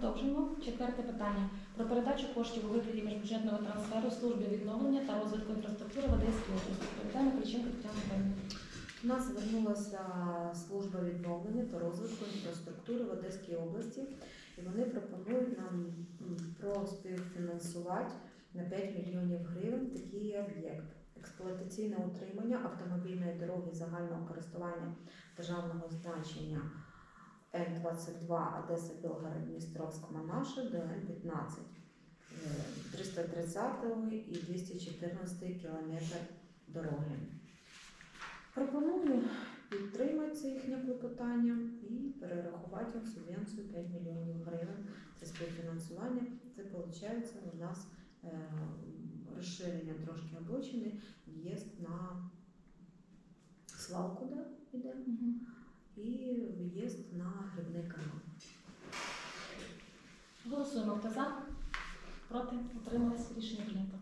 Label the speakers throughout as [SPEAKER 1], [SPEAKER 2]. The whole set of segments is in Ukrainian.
[SPEAKER 1] Продовжуємо. Четверте питання про передачу коштів у вигляді міжбюджетного трансферу службі відновлення та розвитку інфраструктури в Одеській області. Відповідає Миколиченко Тетяна Павлівна.
[SPEAKER 2] У нас звернулася служба відновлення та розвитку інфраструктури в Одеській області, і вони пропонують нам м, проспівфінансувати на 5 мільйонів гривень такий об'єкт. Експлуатаційне утримання автомобільної дороги загального користування державного значення Н-22 Одеса Білгород Дністровськ Манаше ДН-15 е, 330 і 214 кілометр дороги. Пропоную підтримати це їхнє клопотання і перерахувати субвенцію 5 мільйонів гривень. Це співфінансування. Це виходить у нас е, розширення трошки обочини, в'їзд на свалку да, йде, і в'їзд на грибний канал.
[SPEAKER 1] Голосуємо. Хто за? Проти? Утримались? Рішення прийнято.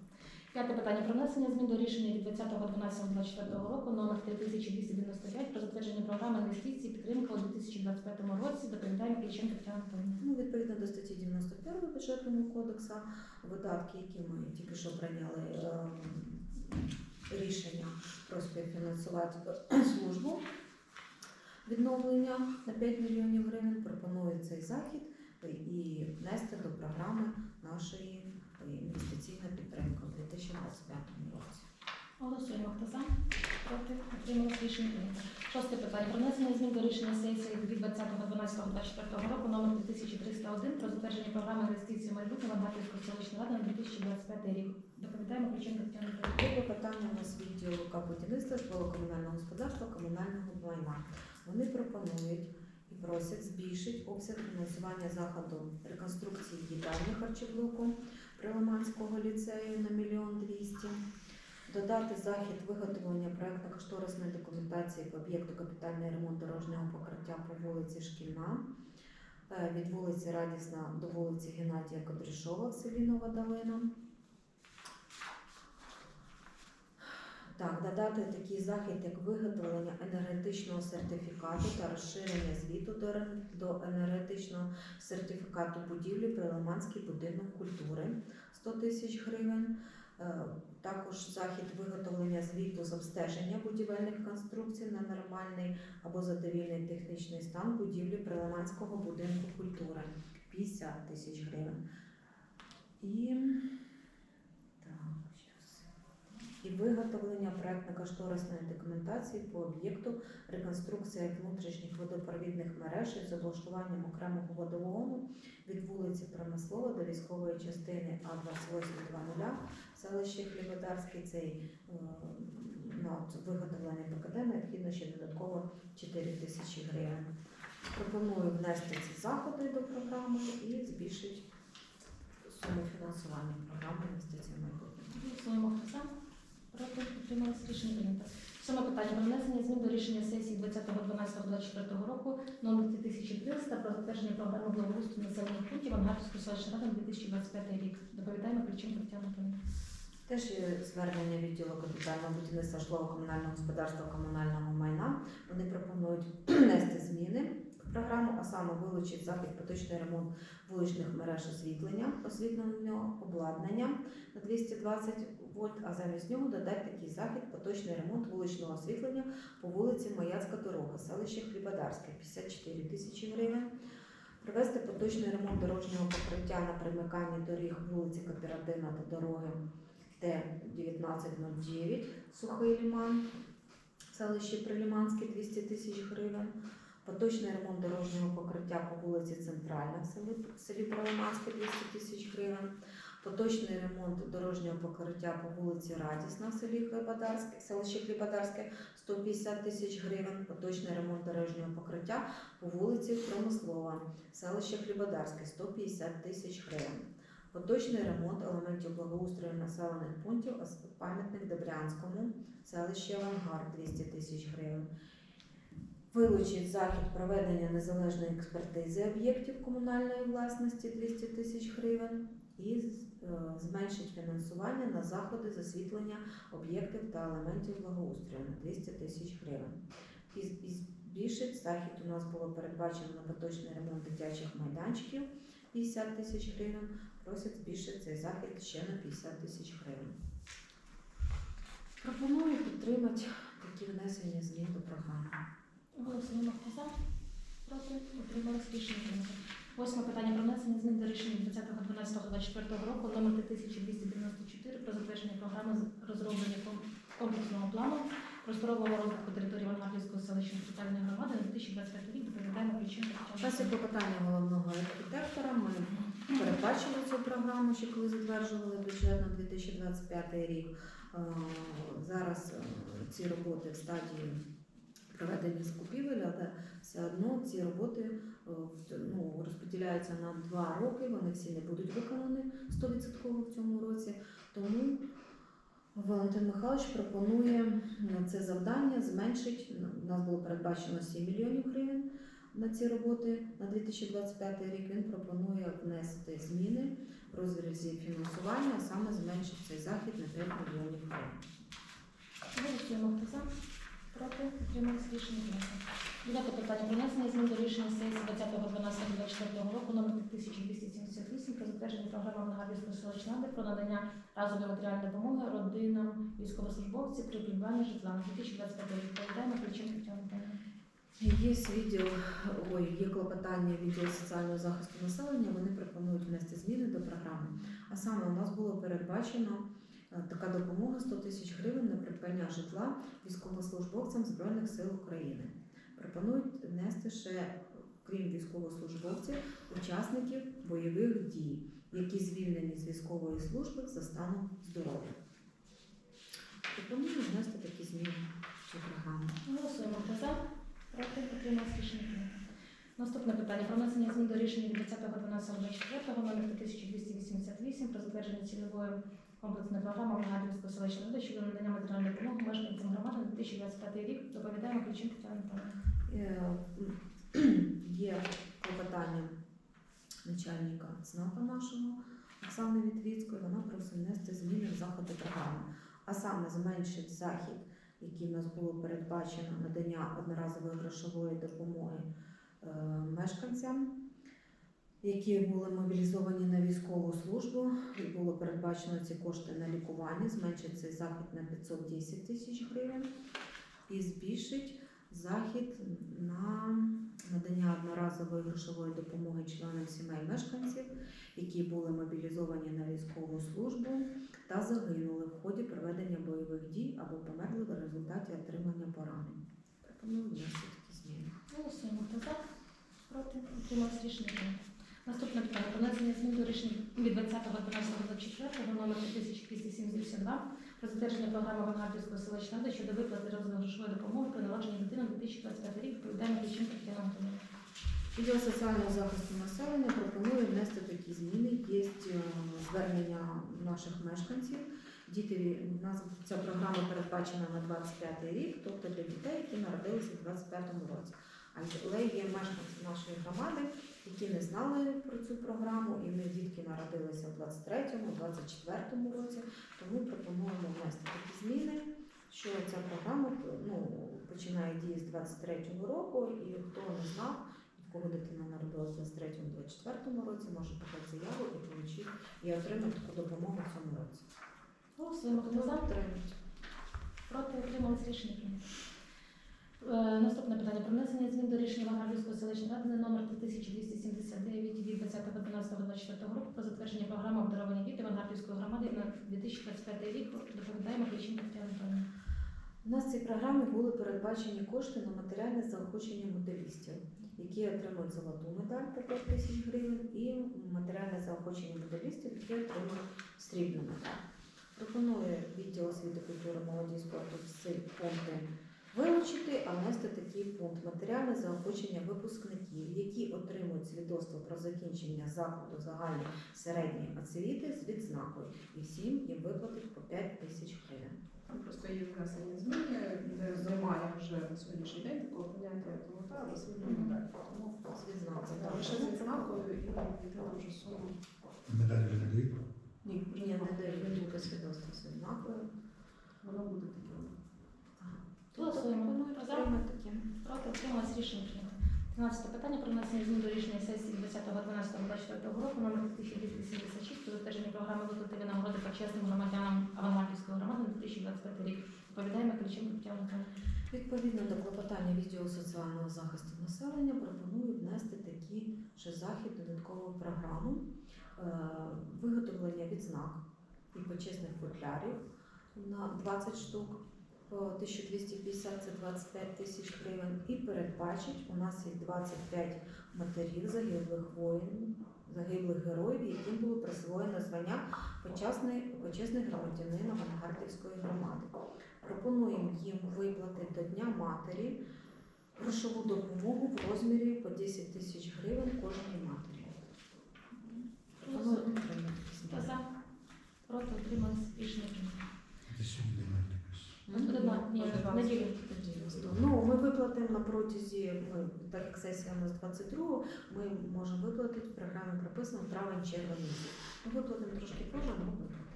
[SPEAKER 1] П'яте питання про внесення змін до рішення від 20.12.24 року номер 3295 про затвердження програми інвестицій підтримка у 2025 році. Доповідає Миколиченко Тетяна.
[SPEAKER 2] Ну, відповідно до статті 91 бюджетного кодексу, видатки, які ми тільки що прийняли е, рішення про співфінансувати службу відновлення на 5 мільйонів гривень, пропоную цей захід і внести до програми нашої інвестиційної підтримки у 2025 році.
[SPEAKER 1] Голосуємо. Хто за? Проти? Утримались? Рішення. Шосте питання про внесення змін до рішення сесії від 20.12.24 року номер 3301 про затвердження програми інвестицій у майбутнє Вангарівської селищної ради на 2025 рік. Доповідає Миколиченко Тетяна.
[SPEAKER 2] Є питання у нас відділу будівництва, житлово-комунального господарства, комунального майна. Вони пропонують і просять збільшити обсяг фінансування заходу реконструкції їдальні харчоблоку Прилиманського ліцею на мільйон двісті. Додати захід виготовлення проектно-кошторисної документації по об'єкту капітальний ремонт дорожнього покриття по вулиці Шкільна е, від вулиці Радісна до вулиці Геннадія Кодрішова в селі Нова Долина. Так, додати такий захід, як виготовлення енергетичного сертифікату та розширення звіту до, енергетичного сертифікату будівлі Прилиманський будинок культури 100 тисяч гривень. Е, Також захід виготовлення звіту з обстеження будівельних конструкцій на нормальний або задовільний технічний стан будівлі Прилиманського будинку культури 50 тисяч гривень. І виготовлення проектно-кошторисної документації по об'єкту реконструкція внутрішніх водопровідних мереж із облаштуванням окремого водогону від вулиці Промислова до військової частини А2820 селище Хлібодарський. Цей е, на от виготовлення ПКД необхідно ще додатково 4 тисячі гривень. Пропоную внести ці заходи до програми і збільшити суму фінансування програми інвестицій в
[SPEAKER 1] Проти? Утримались? Рішення прийнято. Сьоме питання про внесення змін до рішення сесії 20.12.24 року номер 3300 про затвердження програми благоустрою населених пунктів Ангарської селищної ради на 2025 рік. Доповідає Миколиченко Тетяна Павлівна.
[SPEAKER 2] Теж є звернення відділу капітального будівництва житлово-комунального господарства комунального майна. Вони пропонують внести зміни в програму, а саме вилучити захід поточний ремонт вуличних мереж освітлення, освітленого обладнання на 220 вольт, а замість нього додати такий захід поточний ремонт вуличного освітлення по вулиці Маяцька дорога, селище Хлібодарське, 54 тисячі гривень. Провести поточний ремонт дорожнього покриття на примиканні доріг вулиці Кооперативна та дороги Т-1909, Сухий Ліман, селище Приліманське 200 тисяч гривень. Поточний ремонт дорожнього покриття по вулиці Центральна в селі, Прилиманське 200 тисяч гривень. Поточний ремонт дорожнього покриття по вулиці Радісна в селі Хлібодарське, селище Хлібодарське 150 тисяч гривень. Поточний ремонт дорожнього покриття по вулиці Промислова, селище Хлібодарське 150 тисяч гривень. Поточний ремонт елементів благоустрою населених пунктів пам'ятник Добрянському, селище Авангард 200 тисяч гривень. Вилучить захід проведення незалежної експертизи об'єктів комунальної власності 200 тисяч гривень і е, зменшить фінансування на заходи з освітлення об'єктів та елементів благоустрою на 200 тисяч гривень. І, збільшить захід у нас було передбачено на поточний ремонт дитячих майданчиків 50 тисяч гривень, просять збільшити цей захід ще на 50 тисяч гривень. Пропоную підтримати такі внесення змін до програми.
[SPEAKER 1] Голосуємо за, проти, утримались рішення. Восьме питання про внесення змін до рішення 20.12.24 року номер 3294 про затвердження програми розроблення комплексного плану просторового розвитку території Вангарівської селищної територіальної громади на 2025 рік доповідаємо
[SPEAKER 2] Зараз є клопотання головного архітектора. Ми передбачили цю програму, ще коли затверджували бюджет на 2025 рік. Е, Зараз е, ці роботи в стадії проведення закупівель, але все одно ці роботи е, ну, розподіляються на два роки. Вони всі не будуть виконані 100% в цьому році. Тому Валентин Михайлович пропонує на це завдання зменшити. У нас було передбачено 7 мільйонів гривень на ці роботи на 2025 рік. Він пропонує внести зміни в розрізі фінансування, а саме зменшити цей захід на 5 мільйонів гривень.
[SPEAKER 1] Голосуємо за, проти, утримались рішення прийнято. Дев'яте питання внесення змін до рішення сесії 20.12.24 року номер 1278 про затвердження програми Вангарівської селищної про надання разової матеріальної допомоги родинам військовослужбовців при придбанні житла на 2025 рік. Повідаємо Ключенко Тетяна Михайлівна.
[SPEAKER 2] Є відділ, ой, є клопотання відділу соціального захисту населення. Вони пропонують внести зміни до програми. А саме у нас було передбачено така допомога 100 тисяч гривень на придбання житла військовослужбовцям Збройних сил України. Пропонують внести ще, крім військовослужбовців, учасників бойових дій, які звільнені з військової служби за станом здоров'я. Пропоную внести такі зміни цю програму.
[SPEAKER 1] Голосуємо хто за, проти, утримались рішення. Наступне питання про внесення змін до рішення від 20.12.24 номер 1288 про затвердження цільової комплексної програми Вангарівської селищної ради щодо надання матеріальної допомоги мешканцям громади на 2025 рік. Доповідаємо Ключенко.
[SPEAKER 2] Е, Є клопотання начальника ЦНАПа нашого Оксани Вітвіцької. Вона просить внести зміни в заходи програми, а саме зменшить захід, який в нас було передбачено надання одноразової грошової допомоги е, мешканцям. Які були мобілізовані на військову службу, і було передбачено ці кошти на лікування, зменшить цей захід на 510 тисяч гривень і збільшить захід на надання одноразової грошової допомоги членам сімей мешканців, які були мобілізовані на військову службу та загинули в ході проведення бойових дій або померли в результаті отримання поранень. Пропоную внести такі зміни.
[SPEAKER 1] Голосуємо за, проти, утримались рішення. Наступне питання про внесення змін до рішення від 20.12.24 номер 1272 про затвердження програми Вангарівської селищної ради щодо виплати розміру допомоги при народженні дитини на 2025 рік. Доповідаємо Ключенко Тетяна Антонівна.
[SPEAKER 2] Відділ соціального захисту населення пропонує внести такі зміни. Є е, звернення наших мешканців. Діти у нас ця програма передбачена на 25 рік, тобто для дітей, які народилися в 25 році. Але є мешканці нашої громади, які не знали про цю програму, і в них дітки народилися в 23-му, 24-му році. Тому пропонуємо внести такі зміни, що ця програма ну, починає дії з 23-го року, і хто не знав, в кого дитина народилася в 23-24 році, може подати заяву і получити і отримати таку допомогу в цьому році.
[SPEAKER 1] Голосуємо хто за, проти, утримались рішення прийнято. Е, Наступне питання про внесення змін до рішення Вангарівської селищної ради номер 1279 від 20.12.24 року про затвердження програми обдаровані діти Вангарівської громади на 2025 рік. Доповідаємо Ключенко Тетяна.
[SPEAKER 2] У нас в цій програмі були передбачені кошти на матеріальне заохочення моделістів, які отримують золоту медаль по 5 тисяч гривень, і матеріальне заохочення моделістів, які отримують срібну медаль. Пропонує відділ освіти, культури, молоді і спорту всі пункти вилучити, а внести такий пункт матеріальне заохочення випускників, які отримують свідоцтво про закінчення закладу загальної середньої освіти з відзнакою, і всім їм виплатить по 5 тисяч гривень.
[SPEAKER 3] Просто є внесені зміни, де немає вже на сьогоднішній день такого поняття як золота або медаль. Тому
[SPEAKER 2] З відзнакою.
[SPEAKER 3] це лише з відзнакою і дитина вже суму.
[SPEAKER 4] Медаль вже не дають?
[SPEAKER 3] Ні, вже
[SPEAKER 2] Ні, не дають тільки свідоцтво з відзнакою.
[SPEAKER 3] Воно буде таке.
[SPEAKER 1] Голосуємо. За. Проти, утримались рішення прийнято. 12 питання про внесення змін до рішення сесії 10.12.24 року номер 1276 про затвердження програми виплати винагороди почесним громадянам Авангардівської громади на 2025 рік. Відповідає Миколайченко Тетяна Михайлівна.
[SPEAKER 2] Відповідно до клопотання відділу соціального захисту населення пропоную внести такі ще захід додаткову програму е, виготовлення відзнак і почесних футлярів на 20 штук 1250 це 25 тисяч гривень. І передбачить у нас є 25 матерів загиблих воїнів, загиблих героїв, яким було присвоєно звання почесний, почесний громадянин Авангардівської громади. Пропонуємо їм виплатити до Дня матері грошову допомогу в розмірі по 10 тисяч гривень кожній матері. Пропоную підтримати?
[SPEAKER 1] Проти утримались рішення прийнято.
[SPEAKER 4] Це сьогодні немає
[SPEAKER 1] Ні, неділю.
[SPEAKER 2] Ну, ми виплатимо на протязі, ми, так як сесія у нас 22, ми можемо виплатити в програмі прописано травень-червень місяць. Ми виплатимо трошки позже, але виплатимо.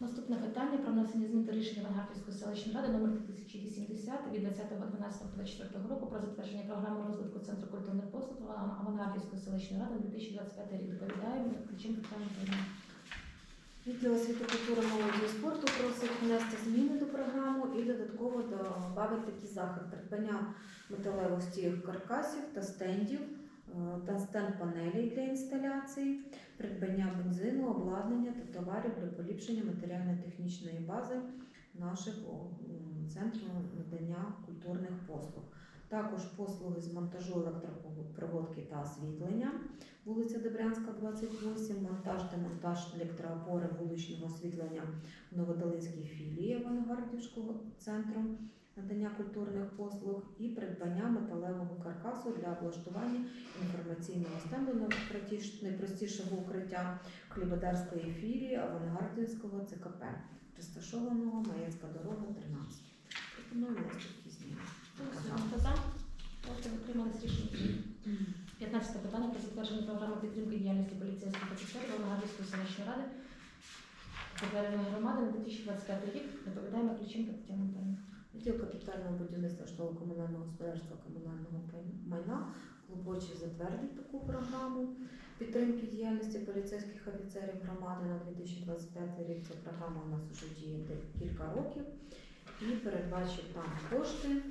[SPEAKER 1] Наступне питання про внесення змін до рішення Вангардівської селищної ради номер 2080 від 20.12.24 року про затвердження програми розвитку Центру культурних послуг Авангардівської селищної ради на 2025 рік. Доповідає Миколайченко Тетяна
[SPEAKER 2] Відділ освіти, культури, молоді і спорту просить внести зміни до програму і додатково додати такі заходи придбання металевих стійок каркасів та стендів е, та стенд-панелей для інсталяції, придбання бензину, обладнання та товарів для поліпшення матеріально-технічної бази наших центрів надання культурних послуг. Також послуги з монтажу електропроводки та освітлення, вулиця Добрянська, 28, монтаж та монтаж електроопори вуличного освітлення в Новодолинській філії Авангардівського центру надання культурних послуг і придбання металевого каркасу для облаштування інформаційного стенду найпростішого укриття хлібодарської філії Авангардівського ЦКП, розташованого Маєцька дорога 13. Пропоную такі зміни.
[SPEAKER 1] Голосуємо. 15 питання про затвердження програми підтримки діяльності поліцейських офіцерів Авангардівської селищної ради Федеральної громади на 2025 рік. Доповідає Миколайченко Тетяна Михайлівна.
[SPEAKER 2] Відділ капітального будівництва житлово-комунального господарства комунального майна клопоче затвердить таку програму підтримки діяльності поліцейських офіцерів громади на 2025 рік. Ця програма у нас вже діє де- кілька років і передбачить там кошти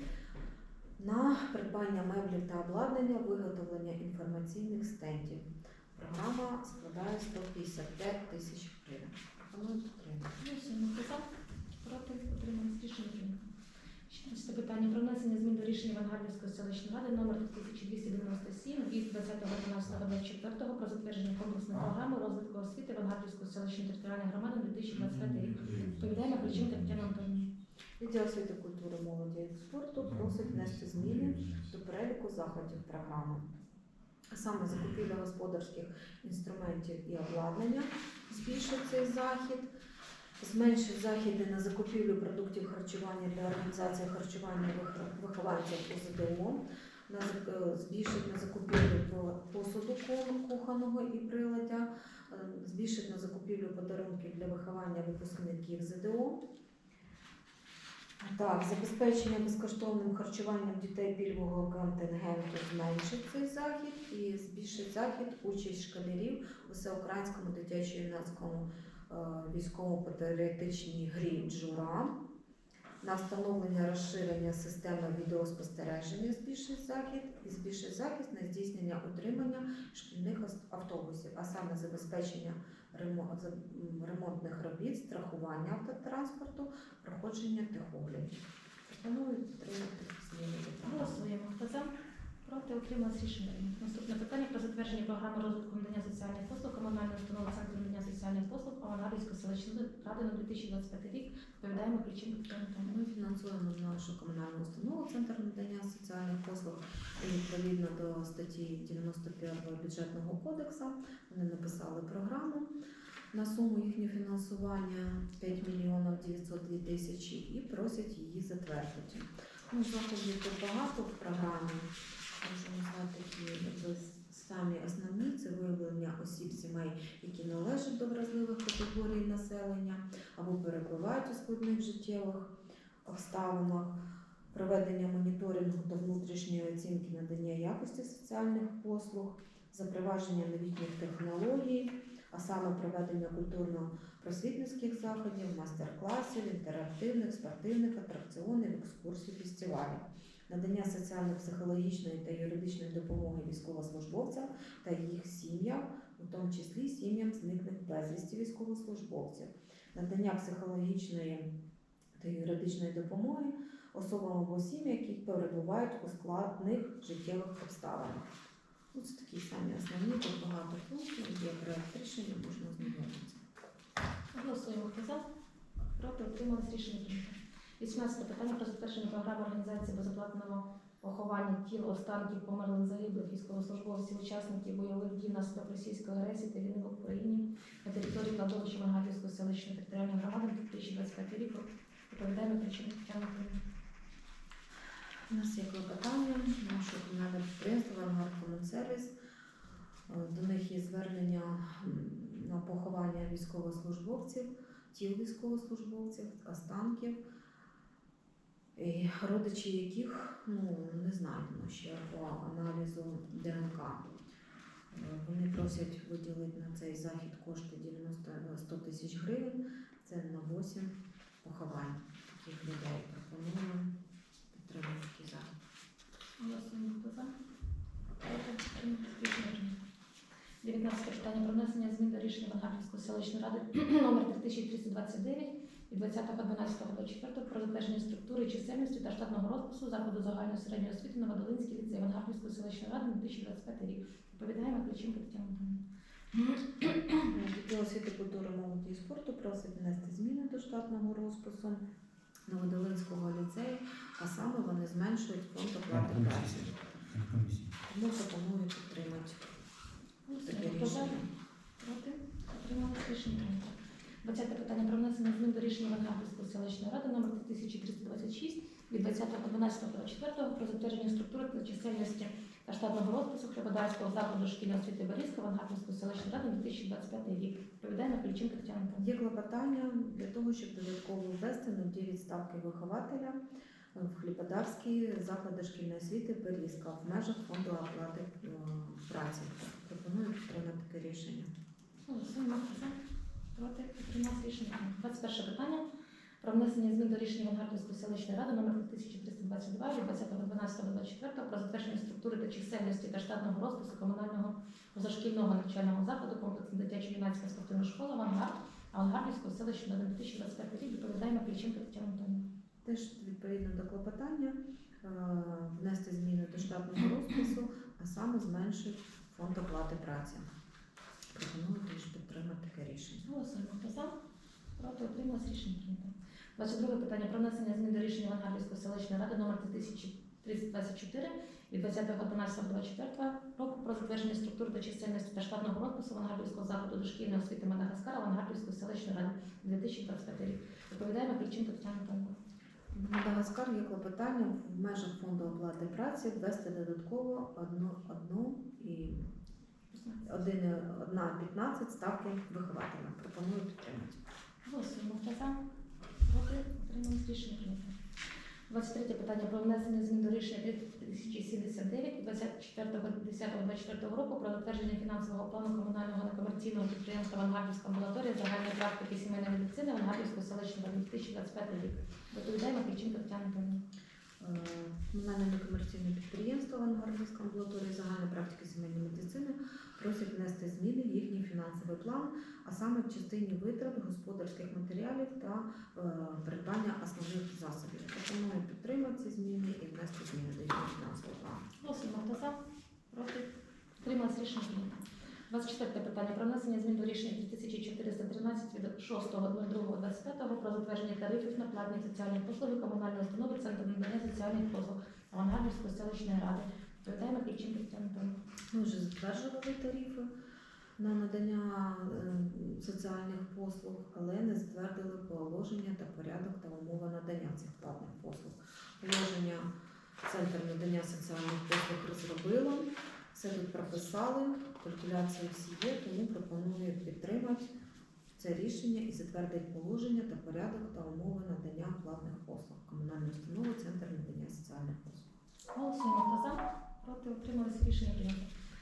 [SPEAKER 2] на придбання меблів та обладнання, виготовлення інформаційних стендів. Програма складає 155 тисяч гривень. Пропоную підтримати.
[SPEAKER 1] Проти утримались рішення 16 питання про внесення змін до рішення Авангардівської селищної ради номер 1297 від 20.12.24 про затвердження комплексної програми розвитку освіти Авангардівської селищної територіальної громади на 2025 рік. Доповідає Миколайченко Тетяна Антонівна.
[SPEAKER 2] Відділ освіти, культури, молоді і спорту просить внести зміни до переліку заходів програми. Саме закупівля господарських інструментів і обладнання збільшить цей захід, зменшить заходи на закупівлю продуктів харчування для організації харчування вих- вихованців УЗДО, на е, збільшить на закупівлю посуду ку- кухонного і приладдя, е, збільшить на закупівлю подарунків для виховання випускників ЗДО. Так, забезпечення безкоштовним харчуванням дітей пільгового контингенту зменшить цей захід і збільшить захід участь школярів у всеукраїнському дитячо-юнацькому військово-патріотичній грі Джура. На встановлення розширення системи відеоспостереження збільшить захід і збільшить захід на здійснення утримання шкільних автобусів, а саме забезпечення ремонтних робіт, страхування автотранспорту, проходження техоглядів. Пропоную підтримати зміни.
[SPEAKER 1] Голосуємо. Хто за? Проти утримались рішення прийнято. Наступне питання про затвердження програми розвитку надання соціальних послуг комунальної установи Центру надання соціальних послуг Авангардівської селищної ради на 2025 рік. Доповідає Миколайченко Тетяна
[SPEAKER 2] Ми фінансуємо нашу комунальну установу Центр надання соціальних послуг і відповідно до статті 91 бюджетного кодексу. Вони написали програму на суму їхнього фінансування 5 мільйонів 902 тисячі і просять її затвердити. Ну, заходів тут багато в програмі. Можу назвати якби, самі основні це виявлення осіб сімей, які належать до вразливих категорій населення або перебувають у складних життєвих обставинах, проведення моніторингу та внутрішньої оцінки надання якості соціальних послуг, запровадження новітніх технологій, а саме проведення культурно-просвітницьких заходів, майстер-класів, інтерактивних, спортивних атракціонів, екскурсій, фестивалів, надання соціально-психологічної та юридичної допомоги військовослужбовцям та їх сім'ям, у тому числі сім'ям зниклих безвісті військовослужбовців, надання психологічної та юридичної допомоги особам або сім'ям, які перебувають у складних життєвих обставинах. Це такі самі основні, тут багато пунктів, є проект рішення, можна ознайомитися.
[SPEAKER 1] Голосуємо. За? Проти утримались рішення. 18 питання про затвердження програми організації безоплатного поховання тіл останків померлих загиблих військовослужбовців, учасників бойових дій внаслідок російської агресії та війни в Україні на території кладовища Мангатівської селищної територіальної громади 2025 рік. Відповідаємо причини Тетяна
[SPEAKER 2] У нас є клопотання нашого комунального підприємства «Авангард Комунсервіс». Е, До них є звернення на поховання військовослужбовців, тіл військовослужбовців, останків, родичі яких ну, не знайдено ще по аналізу ДНК. Е, Вони просять виділити на цей захід кошти 90 100 тисяч гривень. Це на 8 поховань таких людей. Пропонуємо підтримати такий захід.
[SPEAKER 1] Голосуємо. Хто за? Проти утримались рішення прийнято. 19 питання про внесення змін до рішення Вангарівської селищної ради номер 3329 від 20.12.24 про затвердження структури, чисельності та штатного розпису закладу загальної середньої освіти Новодолинський ліцей Вангарівської селищної ради на 2025 рік. Відповідаємо Кличенко Тетяна.
[SPEAKER 2] Відділ освіти, культури, молоді і спорту просить внести зміни до штатного розпису Новодолинського ліцею, а саме вони зменшують фонд оплати праці. Тому пропоную підтримати таке рішення.
[SPEAKER 1] Проти? Утримались рішення. 20 питання про внесення змін до рішення Вангарівської селищної ради номер 1326 від 20.12.24 про затвердження структури та чисельності та штатного розпису Хлебодарського закладу шкільної освіти Борізька Вангарівської селищної ради 2025 рік. Відповідає Кліченко Тетяна Антонівна.
[SPEAKER 2] Є клопотання для того, щоб додатково ввести на 9 ставки вихователя в Хлібодарський заклад дошкільної освіти Берізка в межах фонду оплати е, праці. Пропоную підтримати таке рішення.
[SPEAKER 1] Голосуємо. Проти? Утримались рішення прийнято. 21 питання про внесення змін до рішення Вангардівської селищної ради номер 1322 від 20.12.24 про затвердження структури та чисельності та штатного розпису комунального позашкільного навчального закладу комплексу дитячо-юнацька спортивна школа «Авангард» Авангардівської селищної ради на 2025 рік. Відповідаємо Кліченко Тетяна Антонівна.
[SPEAKER 2] Теж відповідно до клопотання е, внести зміни до штатного розпису, а саме зменшить фонд оплати праці. Пропоную теж підтримати таке рішення.
[SPEAKER 1] Голосуємо. Хто за? Проти отрималось рішення прийнято. 22 питання про внесення змін до рішення Вангарівської селищної ради номер 3324 від 20.11.24 року про затвердження структури та чисельності та штатного розпису Вангарівського закладу дошкільної освіти Мадагаскара Вангарівської селищної ради 2025 рік. Доповідаємо причин Тетяна
[SPEAKER 2] Павлова. Мадагаскар є клопотання в межах фонду оплати праці ввести додатково 1 одна 15 ставки вихователя. Пропоную підтримати.
[SPEAKER 1] Голосуємо. Хто за? Проти? Утрималось рішення прийнято. 23 питання про внесення змін до рішення 3079 24.10.24 року про затвердження фінансового плану комунального некомерційного підприємства Авангардівська амбулаторія загальної практики сімейної медицини Авангардівської селищної ради 2025 рік. Доповідаємо Кліченко Тетяна Антонівна.
[SPEAKER 2] Е, Комунальне некомерційне підприємство Авангардівська амбулаторія загальної практики сімейної медицини просять внести зміни в їхній фінансовий план, а саме в частині витрат господарських матеріалів та е, придбання основних засобів. Пропоную підтримати ці зміни і внести зміни до їхнього фінансового плану.
[SPEAKER 1] Голосуємо. Хто за? Проти? Утрималось рішення 24 питання про внесення змін до рішення 3413 від 6.02.25 про затвердження тарифів на платні соціальні послуги комунальної установи Центр надання соціальних послуг Авангардівської селищної ради. Відповідаємо Кліченко Тетяна
[SPEAKER 2] Ми вже затверджували тарифи на надання е, соціальних послуг, але не затвердили положення та порядок та умови надання цих платних послуг. Положення Центр надання соціальних послуг розробило, все тут прописали, калькуляції всі є, тому пропоную підтримати це рішення і затвердить положення та порядок та умови надання платних послуг комунальної установи Центр надання соціальних послуг.
[SPEAKER 1] Голосуємо. Хто за? Проти? Утрималися? Рішення прийнято.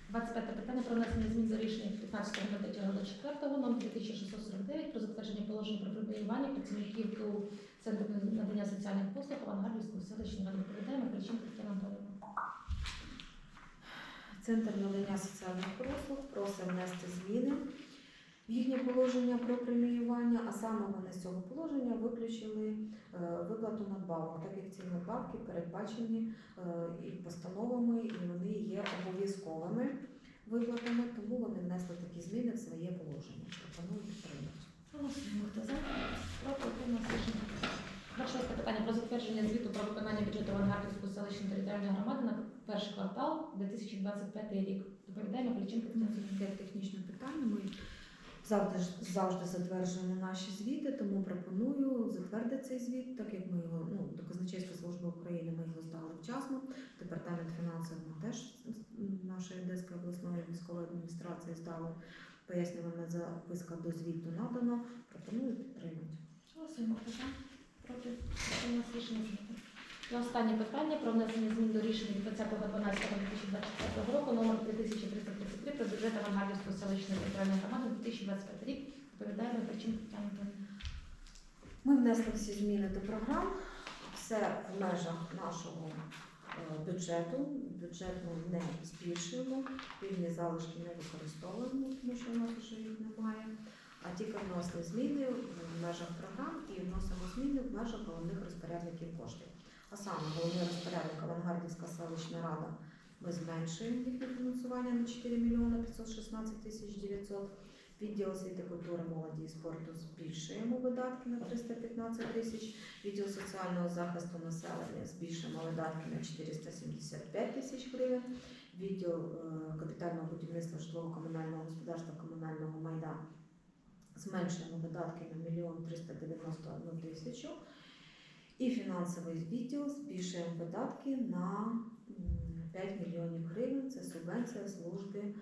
[SPEAKER 1] 25 питання про внесення змін до рішення 15.04 номер 2649 про затвердження положення про преміювання працівників КУ Центру надання соціальних послуг Авангардівського селищної ради. Відповідає Михайліченко Тетяна Анатоліївна.
[SPEAKER 2] Центр надання соціальних послуг просить внести зміни їхнє положення про преміювання, а саме вони з цього положення виключили е, виплату надбавок, так як ці надбавки передбачені е, і постановами, і вони є обов'язковими виплатами, тому вони внесли такі зміни в своє положення. Пропоную підтримати.
[SPEAKER 1] Голосуємо. Хто за? Проти? Утрималися? Рішення прийнято. 26 питання про затвердження звіту про виконання бюджету Авангардівської селищної територіальної громади на перший квартал 2025 рік. Доповідає Михайліченко Тетяна Анатоліївна.
[SPEAKER 2] Таке технічне питання. Ми завжди, завжди затверджуємо наші звіти, тому пропоную затвердити цей звіт, так як ми його, ну, до Казначейської служби України ми його здали вчасно. Департамент фінансів теж нашої Одеської обласної військової адміністрації здали. Пояснювальна записка до звіту надано. Пропоную підтримати.
[SPEAKER 1] Голосуємо. Проти? Рішення. Останнє питання про внесення змін до рішення від 20.12.2024 року номер 3333 про бюджет Авангардівської селищної територіальної громади на 2025 рік. Доповідає Михайліченко Тетяна Анатоліївна.
[SPEAKER 2] Ми внесли всі зміни до програм. Все в межах нашого е, бюджету. Бюджет ми не збільшуємо, вільні залишки не використовуємо, тому що в нас вже їх немає. А тільки вносили зміни в межах програм і вносимо зміни в межах головних розпорядників коштів. А саме головний розпорядник Авангардівська селищна рада. Ми зменшуємо їхнє фінансування на 4 мільйони 516 тисяч 900. Відділ освіти, культури, молоді і спорту збільшуємо видатки на 315 тисяч. Відділ соціального захисту населення збільшуємо видатки на 475 тисяч гривень. Відділ е, капітального будівництва житлово-комунального господарства комунального майна зменшуємо видатки на 1 391 тисячу. І фінансовий відділ збільшуємо видатки на 5 мільйонів гривень. Це субвенція служби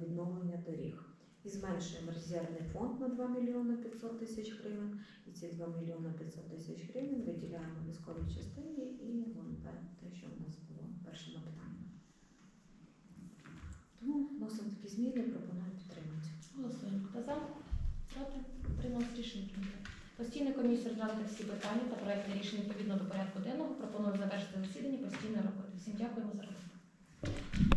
[SPEAKER 2] відновлення доріг. І зменшуємо резервний фонд на 2 мільйони 500 тисяч гривень. І ці 2 мільйони 500 тисяч гривень виділяємо військовій частині і ВНП, те, що у нас було першими питаннями. Тому вносимо такі зміни, пропоную підтримати.
[SPEAKER 1] Голосуємо. Хто за? Проти? Утрималися? Рішення прийнято. Постійна комісія розглянути всі питання та проекти рішень відповідно до порядку денного. Пропоную завершити засідання постійної роботи. Всім дякуємо за роботу. Thank you.